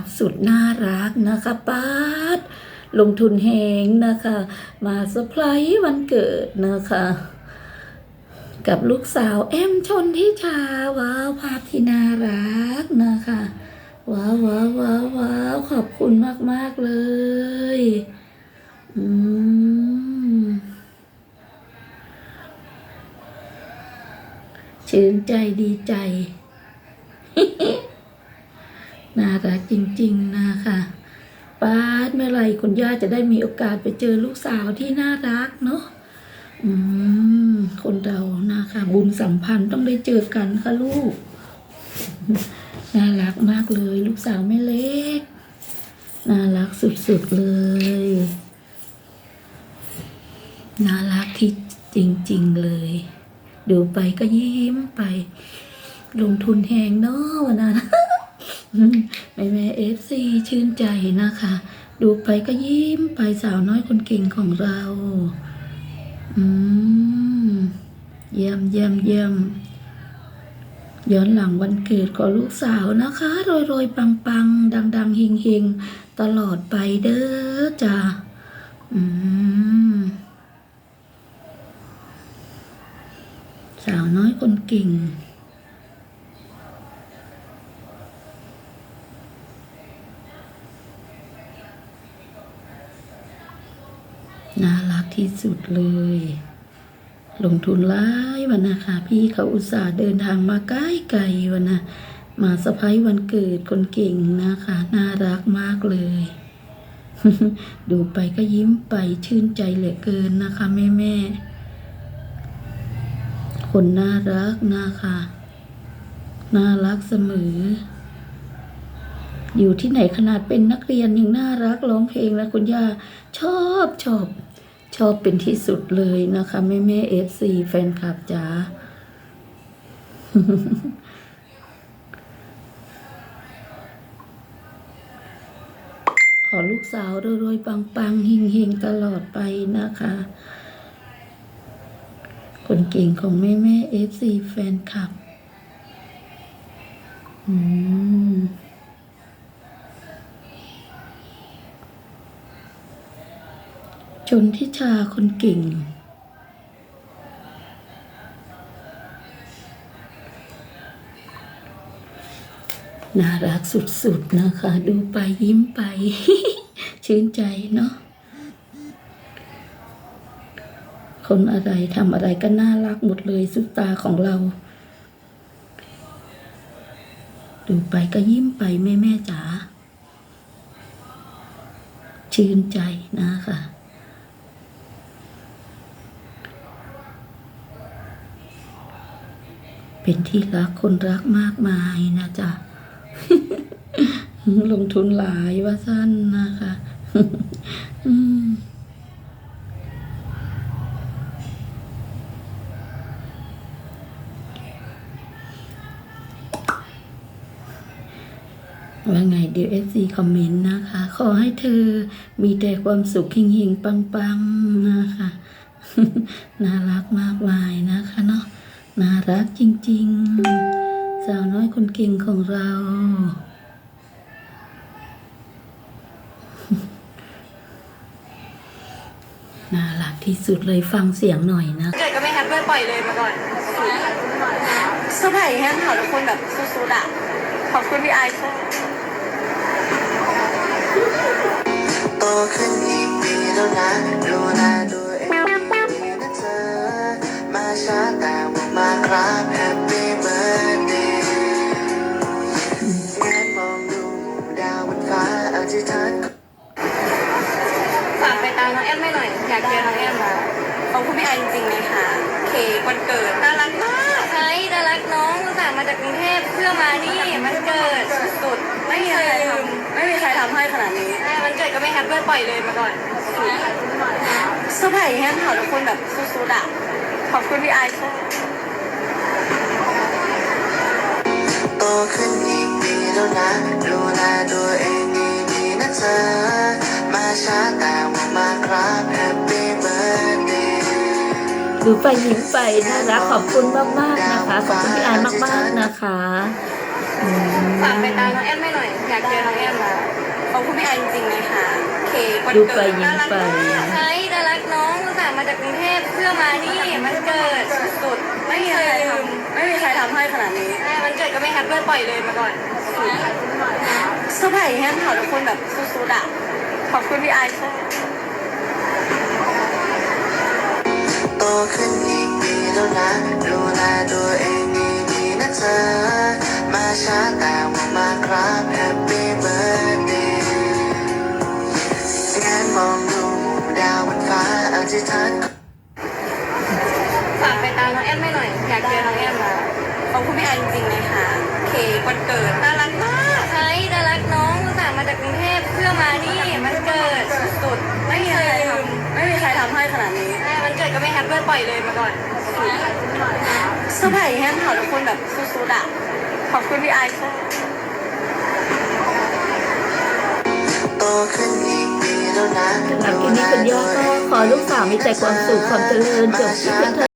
บสุดน่ารักนะคะป้าดลงทุนแหงนะคะ มาเซอร์ไพรส์วันเกิดนะคะ กับลูกสาวแอมชนทิชา ว้าว ภาพที่น่ารักนะคะ ว้าวว้าวว้าววาวขอบคุณมากๆเลย อืม ชื่นใจดีใจ น่ารักจริงๆนะคะป้าเมื่อไรคุณย่าจะได้มีโอกาสไปเจอลูกสาวที่น่ารักเนาะอืมคนเรานะคะ บุญสัมพันธ์ต้องได้เจอกันค่ะลูก น่ารักมากเลย ลูกสาวแม่เล็ก น่ารักสุดๆเลย น่ารักที่จริงๆเลย ดูไปก็ยิ้มไป ลงทุนแหงเนาะวันนั้น แม่แม่เอฟซีชื่นใจนะคะ ดูไปก็ยิ้มไปสาวน้อยคนเก่งของเรา อืม เยี่ยมเยี่ยมเยี่ยมย้อนหลังวันเกิดของลูกสาวนะคะโรยโรยปังปังดังดังๆเฮงเฮงตลอดไปเด้อจ้าอืม สาวน้อยคนเก่ง น่ารักที่สุดเลย ลงทุนหลายวันนะคะ พี่เขาอุตส่าห์เดินทางมาใกล้ไกลวันนะมาสะพ้ายวันเกิดคนเก่งนะคะ น่ารักมากเลย ดูไปก็ยิ้มไปชื่นใจเหลือเกินนะคะแม่แม่คนน่ารักนะคะ น่ารักเสมอ อยู่ที่ไหนขนาดเป็นนักเรียนยังน่ารักร้องเพลงแล้วคุณย่า ชอบชอบ อบเป็นที่สุดเลยนะคะ แม่แม่เอฟซีแฟนคลับจ๋าขอลูกสาวรวยๆปังๆเฮงๆ ตลอดไปนะคะ คนเก่งของแม่แม่เอฟซีแฟนคลับ อืม ชนทิชาคนเก่ง น่ารักสุดๆนะคะ ดูไปยิ้มไป ชื่นใจเนาะคนอะไรทำอะไรก็น่ารักหมดเลยสุดตาของเรา ดูไปก็ยิ้มไปแม่แม่จ๋าชื่นใจนะคะ เป็นที่รักคนรักมากมายนะจ๊ะ ลงทุนหลายว่าสั้นนะคะว่าไงเดี๋ยวเอฟซีคอมเมนต์นะคะ ขอให้เธอมีแต่ความสุขเฮงๆปังๆนะคะ น่ารักมากมายนะคะเนาะ น่า รักจริงๆ สาวน้อยคนเก่งของเรา น่ารักที่สุดเลยฟังเสียงหน่อยนะ เกิดก็ไม่แฮปด้วยปล่อยเลยมาก่อนเซอร์ไพรส์แฮมค่ะทุกคนแบบสุดๆอะ ขอบคุณพี่ไอซ์ค่ะโตขึ้นอีกปีแล้วนะดูแลตัวเองดี ครับแฮปปี้เบิร์ดเดย์แงนมองดูดาวบนฟ้าอธิษฐานฝากไปตามน้องแอมไม่หน่อย อยากเจอน้องแอมมาขอบคุณพี่ไอจริงๆเลยค่ะเค้กวันเกิดน่ารักมากใช่น่ารักน้องสั่งมาจากกรุงเทพเพื่อมานี่มันเกิดสุดๆไม่มีใครทำไม่มีใครทำให้ขนาดนี้ใช่มันเกิดก็ไม่แฮปด้วยปล่อยเลยมาก่อนเซอร์ไพรส์แฮมค่ะทุกคนแบบสุดๆอะขอบคุณพี่ไอซ์ค่ะ โตขึ้นอีกปีแล้วนะดูแลตัวเองดีๆนะเธอ มาช้าแต่ว่ามาครับแฮปปี้เบิร์ดเดย์ดูไปยิ้มไปน่ารักขอบคุณมากๆนะคะ ขอบคุณพี่ไอายมากๆนะคะอืมฝากไปตามน้องแอมไม่หน่อยอยากเจอน้องแอมอะขอบคุณพี่ไอจริงๆเลยค่ะเคกวันดูไปเกิดยิ้มไปใช่น่ารักน้องอุตส่าห์มาจากกรุงเทพเพื่อมานี่มันเกิดสุดๆไม่เคยลืมไม่มีใครทำให้ขนาดนี้ใช่มันเกิดก็ไม่แฮปด้วยปล่อยเลยมาก่อนเสื้อผ้าอย่างเงี้ยถอดทุกคนแบบสุดๆอะขอบคุณพี่ไอซ์ค่ะโตขึ้นอีกปีแล้วนะดูแลตัวเองดีๆนะเธอ มาช้าแต่ว่ามาครับ Happy birthday งานมองดูหมู่ดาวบนฟ้าอธิษฐานฝากไปตามน้องแอมไม่หน่อยอยากเจอน้องแอมอะ ขอบคุณพี่ไอจริงๆเลยค่ะเคกวันเกิดน่ารักมากใช่น่ารักน้องอุตส่าห์มาจากกรุงเทพเพื่อมานี่มันเกิดสุดๆไม่เคยลืมไม่มีใครทำให้ขนาดนี้ใช่มันเกิดก็ไม่แฮปด้วยปล่อยเลยมาก่อนเสื้อผ้าอย่างเงี้ยถอดทุกคนแบบสุดๆอะขอบคุณพี่ไอซ์ค่ะโตขึ้นอีกปีแล้วนะสำหรับคลิปนี้คุณย่าก็ขอลูกสาวมีแต่ความสุขความเจริญจบที่เพียงเท่า